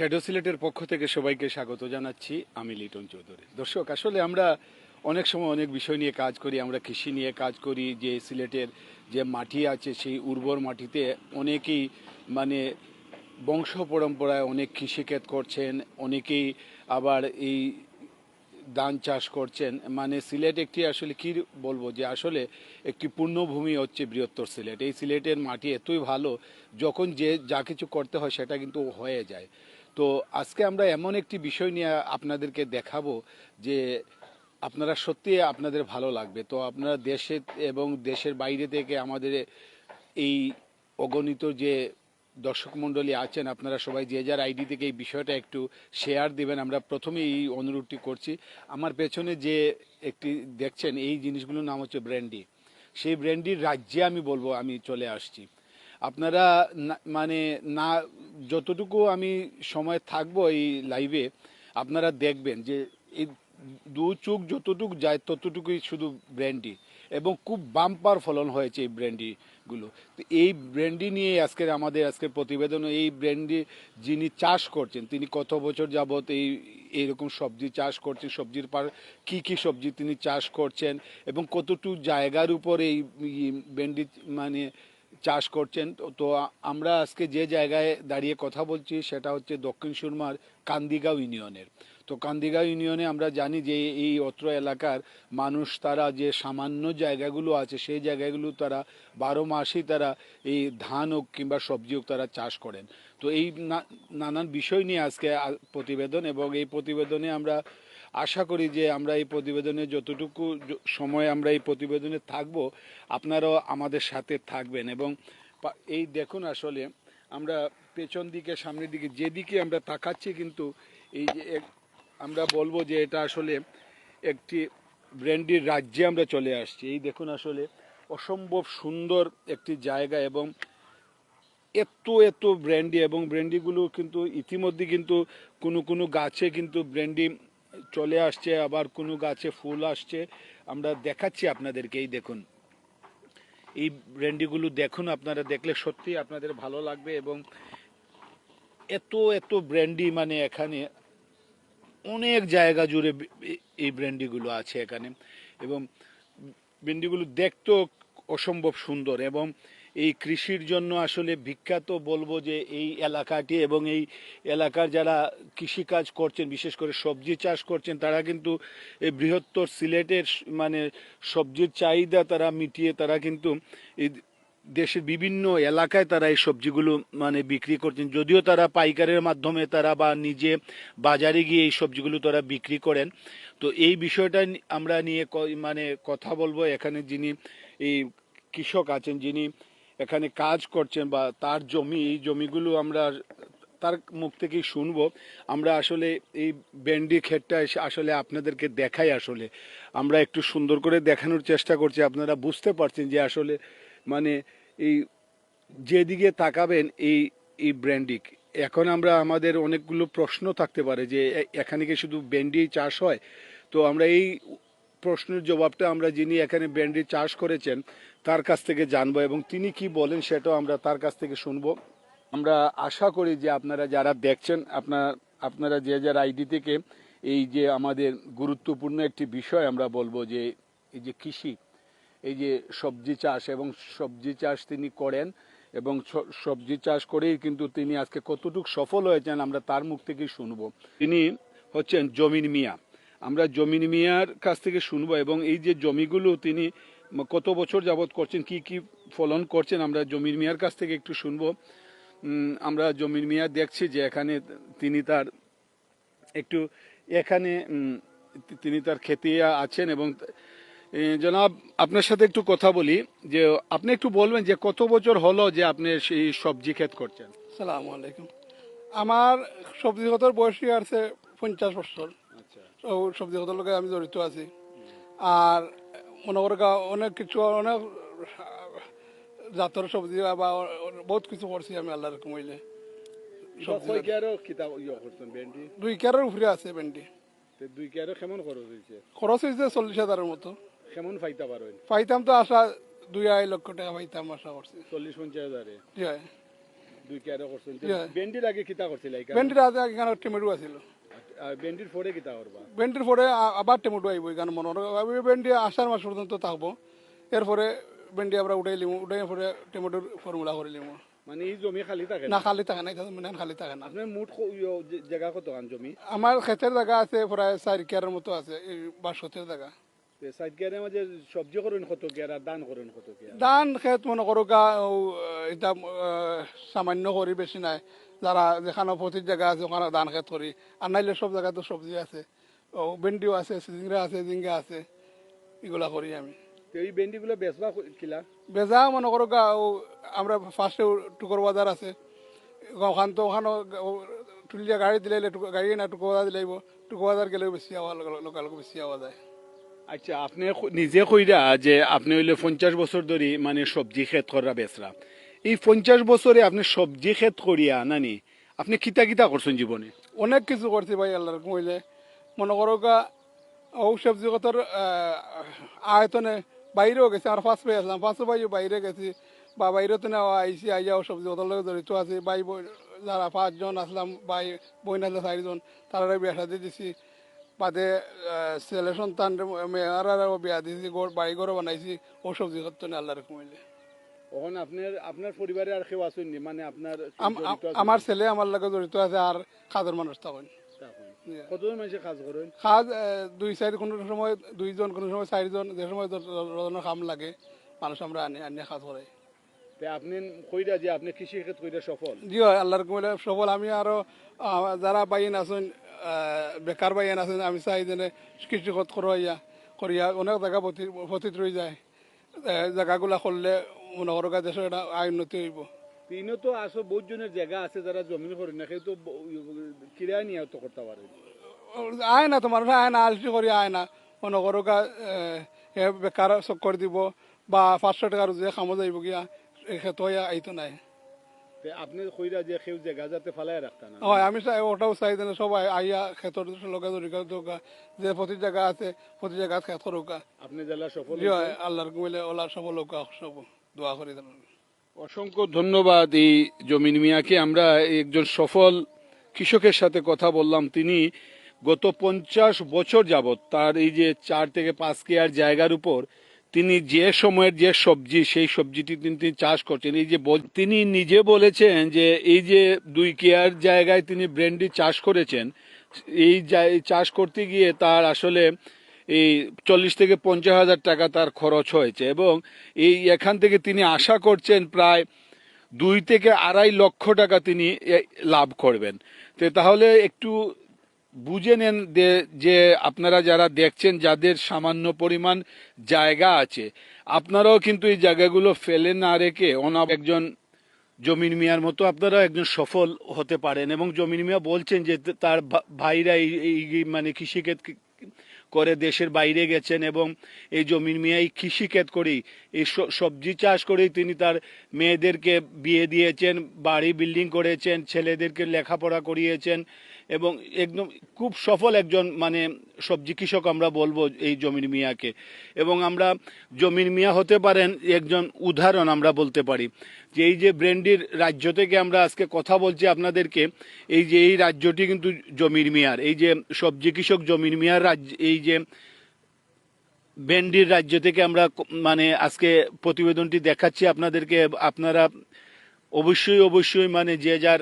Shadow সিলেটের পক্ষ থেকে সবাইকে স্বাগত জানাচ্ছি, আমি লিটন চৌধুরী। দর্শক, আসলে আমরা অনেক সময় অনেক বিষয় নিয়ে কাজ করি, আমরা কৃষি নিয়ে কাজ করি, যে সিলেটের যে মাটি আছে সেই উর্বর মাটিতে অনেকেই মানে বংশ পরম্পরায় অনেক কৃষিক্ষেত করছেন, অনেকেই আবার এই ধান চাষ করছেন। মানে সিলেট একটি আসলে কি বলব যে আসলে একটি পূর্ণভূমি হচ্ছে বৃহত্তর সিলেট। এই সিলেটের মাটি এতই ভালো, যখন যে যা কিছু করতে হয় সেটা কিন্তু হয়ে যায়। তো আজকে আমরা এমন একটি বিষয় নিয়ে আপনাদেরকে দেখাবো যে আপনারা সত্যি আপনাদের ভালো লাগবে। তো আপনারা দেশে এবং দেশের বাইরে থেকে আমাদের এই অগণিত যে দর্শক মণ্ডলী আছেন, আপনারা সবাই যে যার আইডি থেকে এই বিষয়টা একটু শেয়ার দিবেন, আমরা প্রথমে এই অনুরোধটি করছি। আমার পেছনে যে একটি দেখছেন, এই জিনিসগুলোর নাম হচ্ছে ব্র্যান্ডি। সেই ব্র্যান্ডির রাজ্যে আমি বলব, আমি চলে আসছি। আপনারা মানে না, যতটুকু আমি সময় থাকব এই লাইভে আপনারা দেখবেন যে এই দু চোখ যতটুকু যায়, ততটুকুই শুধু ব্র্যান্ডি এবং খুব বাম্পার ফলন হয়েছে এই ব্র্যান্ডিগুলো তো এই ব্র্যান্ডি নিয়ে আজকের আমাদের আজকের প্রতিবেদন এই ব্র্যান্ডি যিনি চাষ করছেন, তিনি কত বছর যাবত এই এইরকম সবজি চাষ করছেন, সবজির পার, কি কি সবজি তিনি চাষ করছেন এবং কতটুকু জায়গার উপর এই ব্র্যান্ডি মানে চাষ করছেন, তো- আমরা আজকে যে জায়গায় দাঁড়িয়ে কথা বলছি সেটা হচ্ছে দক্ষিণ সুরমার কান্দিগাঁও ইউনিয়নের। তো কান্দিগাঁও ইউনিয়নে আমরা জানি যে এই অত্র এলাকার মানুষ তারা যে সামান্য জায়গাগুলো আছে, সেই জায়গাগুলো তারা বারো মাসই তারা এই ধান হোক কিংবা সবজি হোক তারা চাষ করেন। তো এই নানান বিষয় নিয়ে আজকে প্রতিবেদন এবং এই প্রতিবেদনে আমরা আশা করি যে আমরা এই প্রতিবেদনে যতটুকু সময় আমরা এই প্রতিবেদনে থাকব, আপনারাও আমাদের সাথে থাকবেন। এবং এই দেখুন আসলে, আমরা পেছন দিকে, সামনের দিকে, যেদিকে আমরা তাকাচ্ছি কিন্তু এই যে আমরা বলব যে এটা আসলে একটি ব্র্যান্ডির রাজ্যে আমরা চলে আসছি। এই দেখুন আসলে অসম্ভব সুন্দর একটি জায়গা এবং এত এত ব্র্যান্ডি এবং ব্র্যান্ডিগুলো কিন্তু ইতিমধ্যে কিন্তু কোনো কোনো গাছে কিন্তু ব্র্যান্ডি চলে আসছে, আবার কোনো গাছে ফুল আসছে। আমরা দেখাচ্ছি আপনাদেরকে, এই দেখুন। এই ব্র্যান্ডিগুলো দেখুন, আপনারা দেখলে সত্যি আপনাদের ভালো লাগবে এবং এত এত ব্র্যান্ডি মানে এখানে অনেক জায়গা জুড়ে এই- ব্র্যান্ডিগুলো আছে এখানে। এবং ব্র্যান্ডিগুলো দেখতেও অসম্ভব সুন্দর এবং এই কৃষির জন্য আসলে বিখ্যাত বলব যে এই এলাকাটি এবং এই এলাকার যারা কৃষিকাজ করছেন, বিশেষ করে সবজি চাষ করছেন, তারা কিন্তু এই বৃহত্তর সিলেটের মানে সবজির চাহিদা তারা মিটিয়ে তারা কিন্তু এই দেশের বিভিন্ন এলাকায় তারা এই সবজিগুলো মানে বিক্রি করছেন। যদিও তারা পাইকারের মাধ্যমে তারা বা নিজে বাজারে গিয়ে এই সবজিগুলো তারা বিক্রি করেন। তো এই বিষয়টা আমরা নিয়ে মানে কথা বলব। এখানে যিনি এই কৃষক আছেন, যিনি এখানে কাজ করছেন বা তার জমি, এই জমিগুলো আমরা তার মুখ থেকেই শুনব। আমরা আসলে এই ব্যান্ডি এসে আসলে আপনাদেরকে দেখাই আসলে। আমরা একটু সুন্দর করে দেখানোর চেষ্টা করছি। আপনারা বুঝতে পারছেন যে আসলে মানে এই যেদিকে তাকাবেন এই এই ব্র্যান্ডিক এখন আমরা আমাদের অনেকগুলো প্রশ্ন থাকতে পারে যে এখানে কি শুধু ব্যান্ডি চাষ হয়? তো আমরা এই প্রশ্নের জবাবটা আমরা যিনি এখানে ব্যান্ডি চাষ করেছেন, তার কাছ থেকে জানব এবং তিনি কি বলেন সেটাও আমরা তার কাছ থেকে শুনব। আমরা আশা করি যে আপনারা যারা দেখছেন, আপনার, আপনারা যে যার আইডি থেকে এই যে আমাদের গুরুত্বপূর্ণ একটি বিষয় আমরা বলব যে এই যে কৃষি, এই যে সবজি চাষ এবং সবজি চাষ তিনি করেন এবং সবজি চাষ করেই কিন্তু তিনি আজকে কতটুকু সফল হয়েছেন আমরা তার মুখ থেকেই শুনব। তিনি হচ্ছেন জমিন মিয়া। আমরা জমিন মিয়ার কাছ থেকে শুনব এবং এই যে জমিগুলো তিনি কত বছর যাবত করছেন, কি কি ফলন করছেন, আমরা জমির মিয়ার কাছ থেকে একটু শুনব। আমরা জমির মিয়া দেখছি যে এখানে তিনি তার একটু এখানে তিনি তার খেতে আছেন এবং জনাব, আপনার সাথে একটু কথা বলি, যে আপনি একটু বলবেন যে কত বছর হলো যে আপনি সেই সবজি ক্ষেত করছেন? সালাম আলাইকুম। আমার সবজি সবজিগতর বয়সী আছে পঞ্চাশ বছর। তো সবজিগতর লগে আমি জড়িত আছি। আর মনে করো অনেক কিছু অনেক জাতর সবজি বা বহুত কিছু করছি আমি আল্লাহর কমাইলে সবজি দুই কেয়ারের উপরে আছে ভেন্ডি। দুই কেমন খরচ হয়েছে খরচ হয়েছে চল্লিশ হাজারের মতো। কেমন ফাইতা পারেন পাইতাম তো আশা দুই আড়াই লক্ষ টাকা পাইতাম আশা করছি। চল্লিশ পঞ্চাশ হাজারে? জি দুই কেয়ারও করছেন. ভেন্ডির আগে কিতা করছিল? ভেন্ডির আছে এখানে টমেটো আছিল? আর ভেন্ডির পরে কিতা করবা? ভেন্ডির পরে আবার টমেটো আইব এখানে মনে আমি ভেন্ডি আষাঢ় মাস পর্যন্ত থাকব। এরপরে ভেন্ডি আমরা উঠাই লিমু উঠাই পরে টমেটোর ফর্মুলা করে লিমু। মানে এই জমি খালি থাকে না? খালি থাকে না এটা খালি থাকে না। আপনার মোট জায়গা কত কান জমি? আমার ক্ষেতের জায়গা আছে প্রায় চার কেয়ারের মতো আছে এই বাসতের জায়গা সাইড কেয়ারের মাঝে সবজি করেন কত কেয়ার আর দান করেন কত কেয়ার ধান ক্ষেত মনে করো গা এটা সামান্য করি বেশি নাই। যারা যেখানে প্রতি জায়গা আছে ওখানে ধান খেত করি। আর নাইলে সব জায়গাতে সবজি আছে। ও ভেন্ডিও আছে জিংরা আছে জিঙ্গা আছে এগুলা করি আমি। এই ভেন্ডিগুলো বেচবা কিলা? বেজা মনে করো গা আমরা ফার্স্টে টুকর বাজার আছে। ওখান তো ওখানে টুলিয়া গাড়ি দিলে গাড়ি না টুকু বাজার দিলে টুকু বাজার গেলেও বেশি আওয়া লোকাল বেশি আওয়া যায়। আচ্ছা আপনি নিজে কইরা যে আপনি হইলে পঞ্চাশ বছর ধরে মানে সবজি খেত করা বেচরা। এই পঞ্চাশ বছরে আপনি সবজি ক্ষেত করিয়া নানি আপনি কিতা কিতা করছেন জীবনে? অনেক কিছু করছি ভাই, আল্লাহর কইলে মনে করো গা ও সবজি কথার আয়তনে বাইরেও গেছে, আর ফার্স্ট পাই আসলাম ফার্স্ট পাই বাইরে গেছি। বা বাইরে তো নেওয়া আইসি আইয়াও সবজি কথার লগে জড়িত আছে। ভাই যারা পাঁচজন আসলাম, ভাই বোন আসলে চারিজন তারা বিয়া সাদি দিছি। বাদে ছেলে সন্তান মেয়ারা বিয়া গড় বাড়ি ঘরও বানাইছি ও সবজি করতে আল্লাহর কইলে তখন আপনার আপনার পরিবারে আর কেউ আসেননি মানে আপনার আম- আম- আমার ছেলে আমার লগে জড়িত আছে আর খাদের মানুষ তখন। কতজন মানুষে কাজ করেন? কাজ দুই সাইড কোনো সময় দুইজন কোনো সময় চারিজন যে সময় রজনের কাম লাগে মানুষ আমরা আনি আনিয়ে কাজ করে আপনি কইরা যে আপনি কৃষি ক্ষেত কইরা সফল? জি হয় আল্লাহর কমিলে সবল আমি আরও যারা বাইন আছেন বেকার বাইন আছেন আমি চাই যেন কৃষি কত করাইয়া করিয়া অনেক জায়গা পতিত রয়ে যায়। জায়গাগুলা করলে মনে করো দেশের একটা উন্নতি হইব তিনও তো আসো বহুত জনের জায়গা আছে যারা জমিন করেন না কেউ তো কিরায় নিয়ে তো করতে পারে আয় না তো মানুষ আয় না আলসি করি আয় না মনে করো বেকার চক্কর দিব বা পাঁচশো টাকার যে কামো যাইব গিয়া ক্ষেত আইতো নাই। আপনি কইরা যে কেউ জায়গা যাতে ফালায় রাখতা না। হয় আমি চাই ওটাও চাই যেন সবাই আইয়া ক্ষেতর লগে জড়িত দোকা যে প্রতি জায়গা আছে প্রতি জায়গা ক্ষেত করুকা আপনি জেলা সফল আল্লাহর কমিলে ওলার সব লোক সব। দোয়া করি দেন অসংখ্য ধন্যবাদ এই জমিন মিয়াকে। আমরা একজন সফল কৃষকের সাথে কথা বললাম। তিনি গত পঞ্চাশ বছর যাবৎ তার এই যে চার থেকে পাঁচ কেয়ার জায়গার উপর তিনি যে সময়ের যে সবজি, সেই সবজিটি তিনি চাষ করছেন। এই যে তিনি নিজে বলেছেন যে এই যে দুই কেয়ার জায়গায় তিনি ব্রেন্ডি চাষ করেছেন, এই চাষ করতে গিয়ে তার আসলে এই চল্লিশ থেকে পঞ্চাশ হাজার টাকা তার খরচ হয়েছে এবং এই এখান থেকে তিনি আশা করছেন প্রায় দুই থেকে আড়াই লক্ষ টাকা তিনি লাভ করবেন। তো তাহলে একটু বুঝে নেন যে- আপনারা যারা দেখছেন যাদের সামান্য পরিমাণ জায়গা আছে, আপনারাও কিন্তু এই জায়গাগুলো ফেলে না রেখে অনাব একজন জমিন মিয়ার মতো আপনারা একজন সফল হতে পারেন এবং জমিন মিয়া বলছেন যে তার ভাইরা এই মানে কৃষিক্ষেত করে দেশের বাইরে গেছেন এবং এই জমির মিয়াই কৃষিক্ষেত করেই, এই সবজি চাষ করেই তিনি তার মেয়েদেরকে বিয়ে দিয়েছেন, বাড়ি বিল্ডিং করেছেন, ছেলেদেরকে লেখাপড়া করিয়েছেন। এবং একদম খুব সফল একজন মানে সবজি কৃষক আমরা বলব এই জমির মিয়াকে। এবং আমরা জমির মিয়া হতে পারেন একজন উদাহরণ আমরা বলতে পারি। যে এই যে ব্র্যান্ডির রাজ্য থেকে আমরা আজকে কথা বলছি আপনাদেরকে, এই যে এই রাজ্যটি কিন্তু জমির মিয়ার। এই যে সবজি কৃষক জমির মিয়ার রাজ্য, এই যে ব্যান্ডির রাজ্য থেকে আমরা মানে আজকে প্রতিবেদনটি দেখাচ্ছি আপনাদেরকে। আপনারা অবশ্যই অবশ্যই মানে যে যার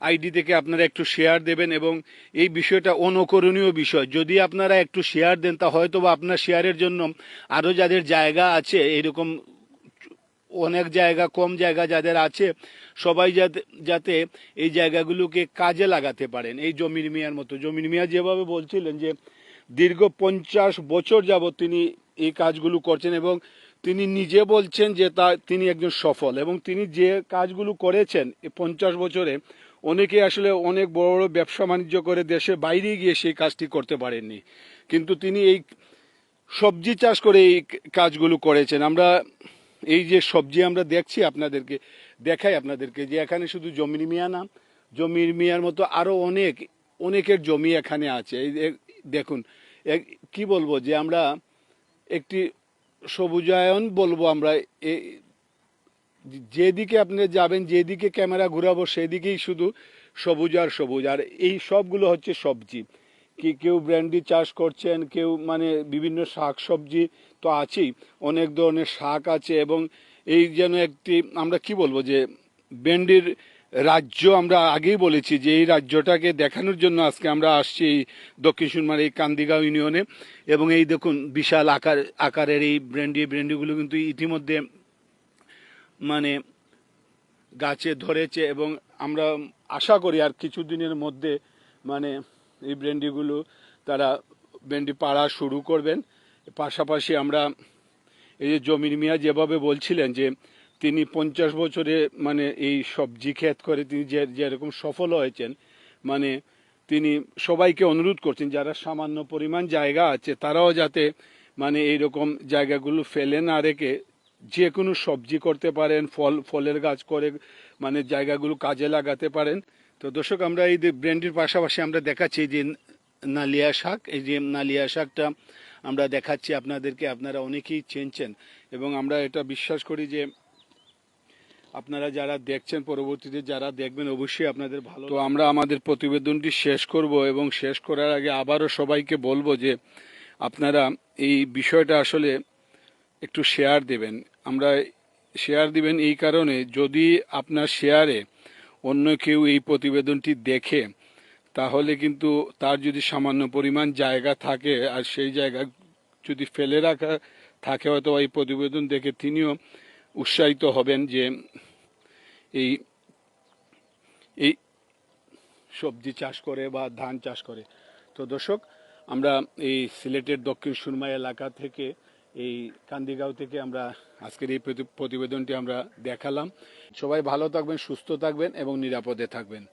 আইডি থেকে আপনারা একটু শেয়ার দেবেন এবং এই বিষয়টা অনুকরণীয় বিষয়। যদি আপনারা একটু শেয়ার দেন, তা হয়তো বা আপনার শেয়ারের জন্য আরও যাদের জায়গা আছে, এরকম অনেক জায়গা, কম জায়গা যাদের আছে, সবাই যাতে যাতে এই জায়গাগুলোকে কাজে লাগাতে পারেন। এই জমির মিয়ার মতো। জমির মিয়া যেভাবে বলছিলেন যে, দীর্ঘ পঞ্চাশ বছর যাবৎ তিনি এই কাজগুলো করছেন এবং তিনি নিজে বলছেন যে তা, তিনি একজন সফল এবং তিনি যে কাজগুলো করেছেন, এই পঞ্চাশ বছরে অনেকে আসলে অনেক বড় বড় ব্যবসা বাণিজ্য করে দেশের বাইরে গিয়ে সেই কাজটি করতে পারেননি। কিন্তু তিনি এই সবজি চাষ করে এই কাজগুলো করেছেন। আমরা এই যে সবজি আমরা দেখছি আপনাদেরকে, দেখাই আপনাদেরকে যে এখানে শুধু জমির মিয়া না, জমির মিয়ার মতো আরও অনেক, অনেকের জমি এখানে আছে। এই দেখুন কি বলব যে আমরা একটি সবুজায়ন বলব আমরা এই যেদিকে আপনি যাবেন, যেদিকে ক্যামেরা ঘুরাবো, সেদিকেই শুধু সবুজ আর সবুজ। আর এই সবগুলো হচ্ছে সবজি। কি কেউ ব্র্যান্ডি চাষ করছেন, কেউ মানে বিভিন্ন শাক সবজি তো আছেই, অনেক ধরনের শাক আছে এবং এই যেন একটি, আমরা কি বলব যে ব্র্যান্ডির রাজ্য আমরা আগেই বলেছি যে এই রাজ্যটাকে দেখানোর জন্য আজকে আমরা আসছি এই দক্ষিণ সুনমার এই কান্দিগাঁও ইউনিয়নে। এবং এই দেখুন, বিশাল আকার, আকারের এই ব্র্যান্ডি ব্র্যান্ডিগুলো কিন্তু ইতিমধ্যে মানে গাছে ধরেছে এবং আমরা আশা করি আর কিছুদিনের মধ্যে মানে এই ব্র্যান্ডিগুলো তারা ব্র্যান্ডি পাড়া শুরু করবেন। পাশাপাশি আমরা এই যে জমির মিয়া যেভাবে বলছিলেন যে তিনি পঞ্চাশ বছরে মানে এই সবজি ক্ষেত করে তিনি যে যেরকম সফল হয়েছেন মানে তিনি সবাইকে অনুরোধ করছেন, যারা সামান্য পরিমাণ জায়গা আছে তারাও যাতে মানে এইরকম জায়গাগুলো ফেলে না রেখে যে কোনো সবজি করতে পারেন, ফল, ফলের গাছ করে মানে জায়গাগুলো কাজে লাগাতে পারেন। তো দর্শক, আমরা এই ব্র্যান্ডির পাশাপাশি আমরা দেখাচ্ছি যে নালিয়া শাক, এই যে নালিয়া শাকটা আমরা দেখাচ্ছি আপনাদেরকে, আপনারা অনেকেই চেনছেন। এবং আমরা এটা বিশ্বাস করি যে আপনারা যারা দেখছেন পরবর্তীতে, যারা দেখবেন অবশ্যই আপনাদের ভালো তো আমরা আমাদের প্রতিবেদনটি শেষ করব এবং শেষ করার আগে আবারও সবাইকে বলব যে আপনারা এই বিষয়টা আসলে একটু শেয়ার দেবেন। আমরা শেয়ার দিবেন এই কারণে যদি আপনার শেয়ারে অন্য কেউ এই প্রতিবেদনটি দেখে, তাহলে কিন্তু তার যদি সামান্য পরিমাণ জায়গা থাকে আর সেই জায়গা যদি ফেলে রাখা থাকে, হয়তো এই প্রতিবেদন দেখে তিনিও উৎসাহিত হবেন যে এই এই সবজি চাষ করে বা ধান চাষ করে। তো দর্শক, আমরা এই সিলেটের দক্ষিণ সুরমা এলাকা থেকে এই কান্দিগাঁও থেকে আমরা আজকের এই প্রতিবেদনটি আমরা দেখালাম। সবাই ভালো থাকবেন, সুস্থ থাকবেন এবং নিরাপদে থাকবেন।